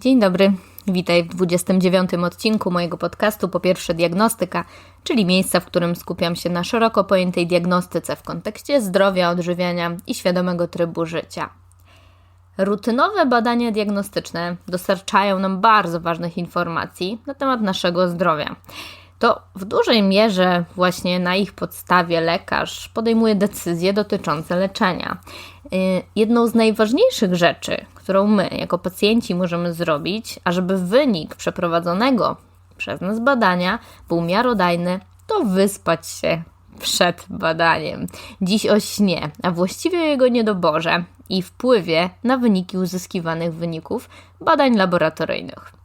Dzień dobry, witaj w 29 odcinku mojego podcastu Po pierwsze Diagnostyka, czyli miejsca, w którym skupiam się na szeroko pojętej diagnostyce w kontekście zdrowia, odżywiania i świadomego trybu życia. Rutynowe badania diagnostyczne dostarczają nam bardzo ważnych informacji na temat naszego zdrowia. To w dużej mierze właśnie na ich podstawie lekarz podejmuje decyzje dotyczące leczenia. Y, jedną z najważniejszych rzeczy, którą my jako pacjenci możemy zrobić, ażeby wynik przeprowadzonego przez nas badania był miarodajny, to wyspać się przed badaniem. Dziś o śnie, a właściwie o jego niedoborze i wpływie na wyniki uzyskiwanych wyników badań laboratoryjnych.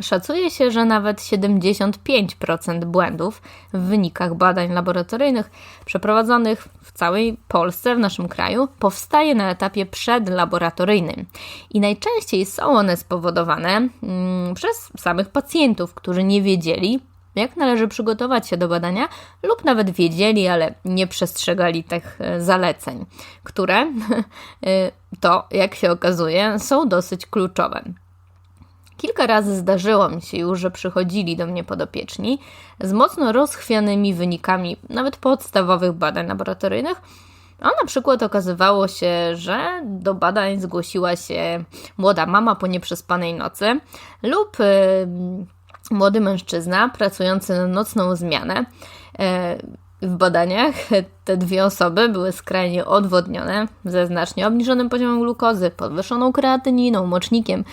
Szacuje się, że nawet 75% błędów w wynikach badań laboratoryjnych przeprowadzonych w całej Polsce, w naszym kraju, powstaje na etapie przedlaboratoryjnym. I najczęściej są one spowodowane mm, przez samych pacjentów, którzy nie wiedzieli, jak należy przygotować się do badania, lub nawet wiedzieli, ale nie przestrzegali tych e, zaleceń, które e, to, jak się okazuje, są dosyć kluczowe. Kilka razy zdarzyło mi się już, że przychodzili do mnie podopieczni z mocno rozchwianymi wynikami nawet podstawowych badań laboratoryjnych, a na przykład okazywało się, że do badań zgłosiła się młoda mama po nieprzespanej nocy lub yy, młody mężczyzna pracujący na nocną zmianę. W badaniach te dwie osoby były skrajnie odwodnione ze znacznie obniżonym poziomem glukozy, podwyższoną kreatyniną, mocznikiem,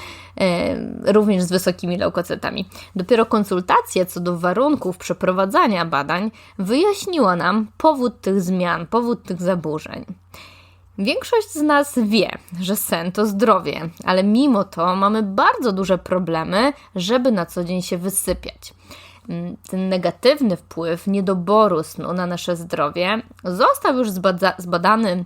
e, również z wysokimi leukocytami. Dopiero konsultacja co do warunków przeprowadzania badań wyjaśniła nam powód tych zmian, powód tych zaburzeń. Większość z nas wie, że sen to zdrowie, ale mimo to mamy bardzo duże problemy, żeby na co dzień się wysypiać. Mm, ten negatywny wpływ niedoboru snu na nasze zdrowie został już zbada zbadany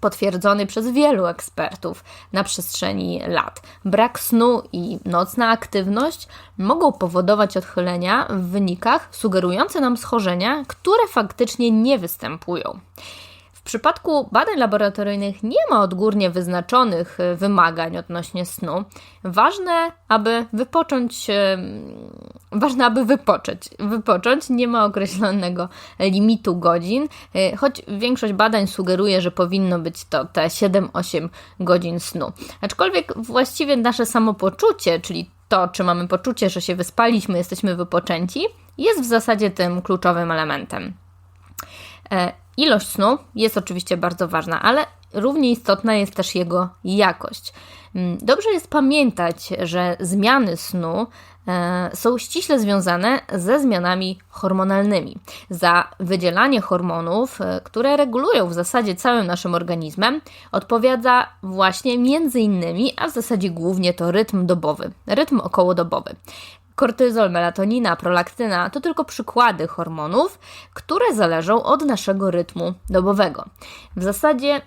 potwierdzony przez wielu ekspertów na przestrzeni lat. Brak snu i nocna aktywność mogą powodować odchylenia w wynikach sugerujące nam schorzenia, które faktycznie nie występują. Przypadku badań laboratoryjnych nie ma odgórnie wyznaczonych e, wymagań odnośnie snu. Ważne, aby wypocząć, e, ważne, aby wypocząć. Wypocząć nie ma określonego limitu godzin, e, choć większość badań sugeruje, że powinno być to te 7-8 godzin snu. Aczkolwiek właściwie nasze samopoczucie, czyli to, czy mamy poczucie, że się wyspaliśmy, jesteśmy wypoczęci, jest w zasadzie tym kluczowym elementem. Ilość snu jest oczywiście bardzo ważna, ale równie istotna jest też jego jakość. Mm, dobrze jest pamiętać, że zmiany snu e, są ściśle związane ze zmianami hormonalnymi. Za wydzielanie hormonów, e, które regulują w zasadzie całym naszym organizmem, odpowiada właśnie między innymi, a w zasadzie głównie to rytm dobowy, rytm okołodobowy. Kortyzol, melatonina, prolaktyna to tylko przykłady hormonów, które zależą od naszego rytmu dobowego. W zasadzie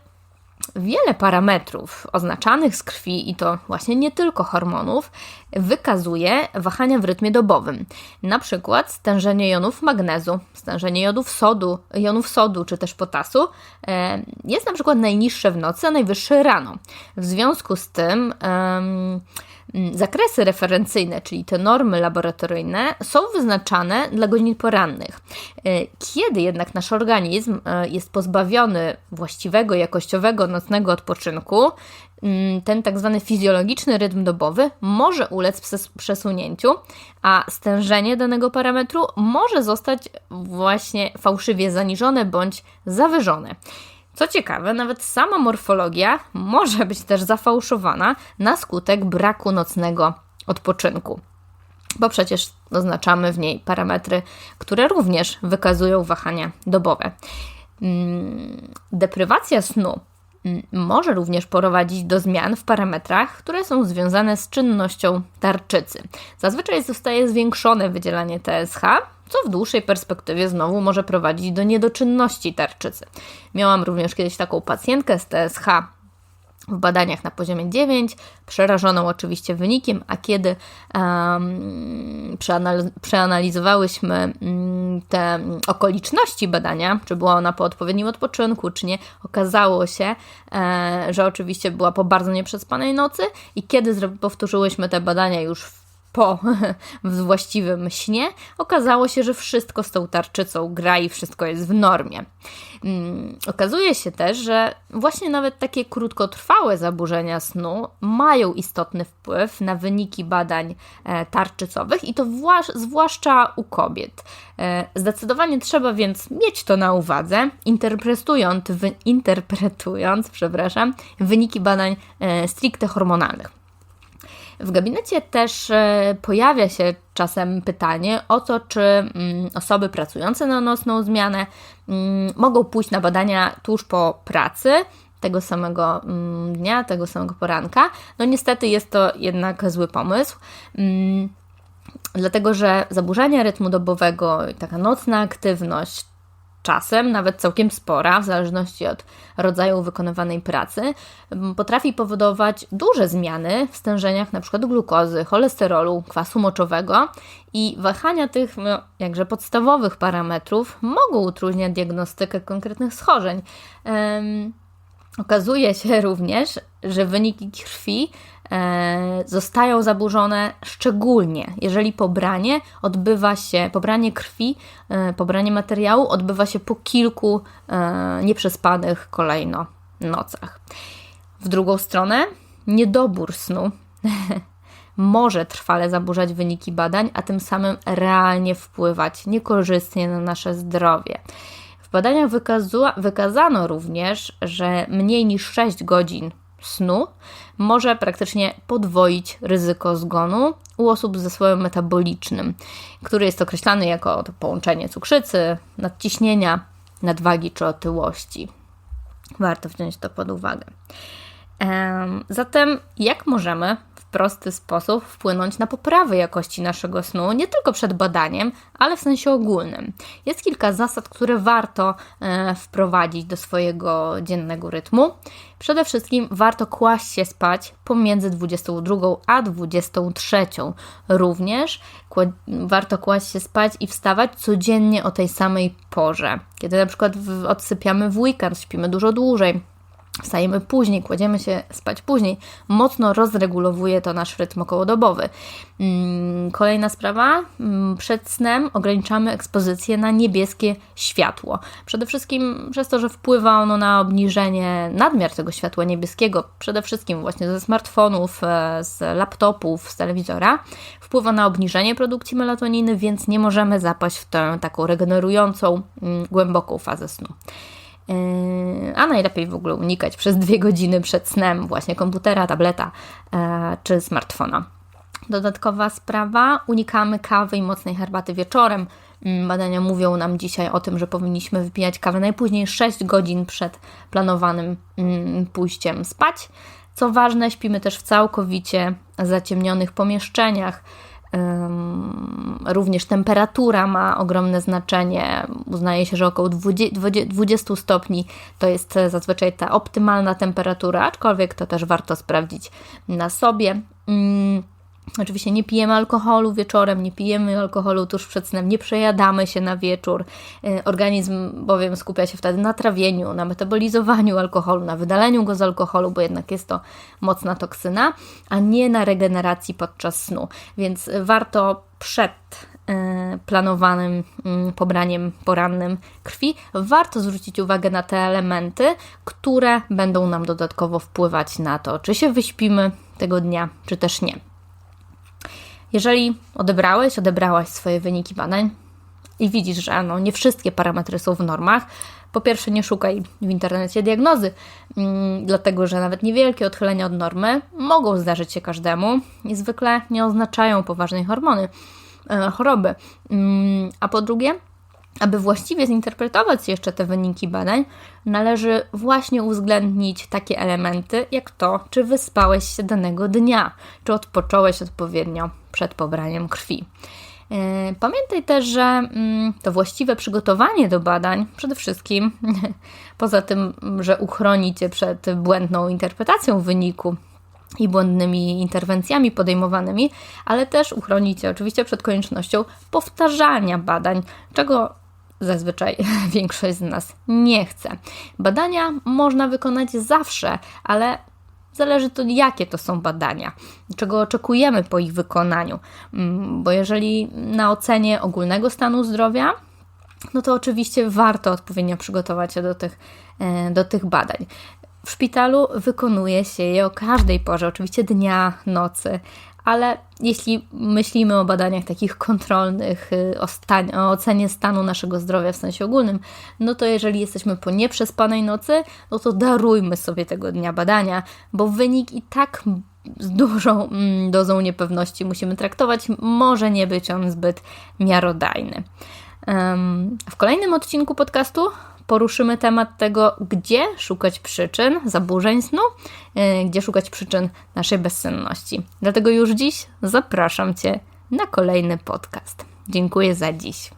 wiele parametrów oznaczanych z krwi, i to właśnie nie tylko hormonów, wykazuje wahania w rytmie dobowym. Na przykład stężenie jonów magnezu, stężenie jodów sodu, jonów sodu czy też potasu e, jest na przykład najniższe w nocy, a najwyższe rano. W związku z tym zakresy referencyjne, czyli te normy laboratoryjne, są wyznaczane dla godzin porannych. E, kiedy jednak nasz organizm e, jest pozbawiony właściwego, jakościowego nocnego odpoczynku, ten tak zwany fizjologiczny rytm dobowy może ulec przesunięciu, a stężenie danego parametru może zostać właśnie fałszywie zaniżone bądź zawyżone. Co ciekawe, nawet sama morfologia może być też zafałszowana na skutek braku nocnego odpoczynku. Bo przecież oznaczamy w niej parametry, które również wykazują wahania dobowe. Mm, deprywacja snu mm, może również prowadzić do zmian w parametrach, które są związane z czynnością tarczycy. Zazwyczaj zostaje zwiększone wydzielanie TSH, co w dłuższej perspektywie znowu może prowadzić do niedoczynności tarczycy. Miałam również kiedyś taką pacjentkę z TSH w badaniach na poziomie 9, przerażoną oczywiście wynikiem, a kiedy um, przeanalizowałyśmy um, te okoliczności badania, czy była ona po odpowiednim odpoczynku, czy nie, okazało się, e, że oczywiście była po bardzo nieprzespanej nocy i kiedy powtórzyłyśmy te badania już w po właściwym śnie, okazało się, że wszystko z tą tarczycą gra i wszystko jest w normie. Mm, okazuje się też, że właśnie nawet takie krótkotrwałe zaburzenia snu mają istotny wpływ na wyniki badań e, tarczycowych i to zwłaszcza u kobiet. E, zdecydowanie trzeba więc mieć to na uwadze, interpretując, interpretując przepraszam, wyniki badań e, stricte hormonalnych. W gabinecie też e, pojawia się czasem pytanie o to, czy mm, osoby pracujące na nocną zmianę mm, mogą pójść na badania tuż po pracy, tego samego mm, dnia, tego samego poranka. No niestety jest to jednak zły pomysł. Dlatego, że zaburzenia rytmu dobowego, taka nocna aktywność czasem nawet całkiem spora, w zależności od rodzaju wykonywanej pracy, potrafi powodować duże zmiany w stężeniach np. glukozy, cholesterolu, kwasu moczowego i wahania tych no, jakże podstawowych parametrów mogą utrudniać diagnostykę konkretnych schorzeń. Okazuje się również, że wyniki krwi E, zostają zaburzone szczególnie, jeżeli pobranie odbywa się, pobranie krwi, e, pobranie materiału odbywa się po kilku e, nieprzespanych kolejno nocach. W drugą stronę, niedobór snu może trwale zaburzać wyniki badań, a tym samym realnie wpływać niekorzystnie na nasze zdrowie. W badaniach wykazano również, że mniej niż 6 godzin snu może praktycznie podwoić ryzyko zgonu u osób z zespołem metabolicznym, który jest określany jako połączenie cukrzycy, nadciśnienia, nadwagi czy otyłości. Warto wziąć to pod uwagę. Zatem, jak możemy prosty sposób wpłynąć na poprawę jakości naszego snu, nie tylko przed badaniem, ale w sensie ogólnym. Jest kilka zasad, które warto e, wprowadzić do swojego dziennego rytmu. Przede wszystkim warto kłaść się spać pomiędzy 22 a 23. Również warto kłaść się spać i wstawać codziennie o tej samej porze. Kiedy na przykład odsypiamy w weekend, śpimy dużo dłużej, wstajemy później, kładziemy się spać później, mocno rozregulowuje to nasz rytm okołodobowy. Mm, kolejna sprawa, mm, przed snem ograniczamy ekspozycję na niebieskie światło. Przede wszystkim przez to, że wpływa ono na obniżenie nadmiar tego światła niebieskiego, przede wszystkim właśnie ze smartfonów, e, z laptopów, z telewizora, wpływa na obniżenie produkcji melatoniny, więc nie możemy zapaść w tę taką regenerującą, mm, głęboką fazę snu. Yy, a najlepiej w ogóle unikać przez dwie godziny przed snem właśnie komputera, tableta e, czy smartfona. Dodatkowa sprawa, unikamy kawy i mocnej herbaty wieczorem. Mm, badania mówią nam dzisiaj o tym, że powinniśmy wypijać kawę najpóźniej 6 godzin przed planowanym mm, pójściem spać. Co ważne, śpimy też w całkowicie zaciemnionych pomieszczeniach. Również temperatura ma ogromne znaczenie. Uznaje się, że około 20 stopni to jest zazwyczaj ta optymalna temperatura, aczkolwiek to też warto sprawdzić na sobie. Oczywiście nie pijemy alkoholu wieczorem, nie pijemy alkoholu tuż przed snem, nie przejadamy się na wieczór. Y, organizm bowiem skupia się wtedy na trawieniu, na metabolizowaniu alkoholu, na wydaleniu go z alkoholu, bo jednak jest to mocna toksyna, a nie na regeneracji podczas snu. Więc warto przed y, planowanym mm, pobraniem porannym krwi, warto zwrócić uwagę na te elementy, które będą nam dodatkowo wpływać na to, czy się wyśpimy tego dnia, czy też nie. Jeżeli odebrałeś, odebrałaś swoje wyniki badań i widzisz, że no, nie wszystkie parametry są w normach, po pierwsze, nie szukaj w internecie diagnozy, mm, dlatego że nawet niewielkie odchylenia od normy mogą zdarzyć się każdemu i zwykle nie oznaczają poważnej hormony, e, choroby. Mm, a po drugie, aby właściwie zinterpretować jeszcze te wyniki badań, należy właśnie uwzględnić takie elementy, jak to, czy wyspałeś się danego dnia, czy odpocząłeś odpowiednio przed pobraniem krwi. E, pamiętaj też, że mm, to właściwe przygotowanie do badań przede wszystkim, poza tym, że uchroni Cię przed błędną interpretacją wyniku, i błędnymi interwencjami podejmowanymi, ale też uchroni Cię oczywiście przed koniecznością powtarzania badań, czego zazwyczaj większość z nas nie chce. Badania można wykonać zawsze, ale Zależy to, jakie to są badania, czego oczekujemy po ich wykonaniu. Mm, bo jeżeli na ocenie ogólnego stanu zdrowia, no to oczywiście warto odpowiednio przygotować się do tych, e, do tych badań. W szpitalu wykonuje się je o każdej porze, oczywiście dnia, nocy, ale jeśli myślimy o badaniach takich kontrolnych, y, o, o, ocenie stanu naszego zdrowia w sensie ogólnym, no to jeżeli jesteśmy po nieprzespanej nocy, no to darujmy sobie tego dnia badania, bo wynik i tak z dużą mm, dozą niepewności musimy traktować, może nie być on zbyt miarodajny. W kolejnym odcinku podcastu poruszymy temat tego, gdzie szukać przyczyn zaburzeń snu, e, gdzie szukać przyczyn naszej bezsenności. Dlatego już dziś zapraszam Cię na kolejny podcast. Dziękuję za dziś.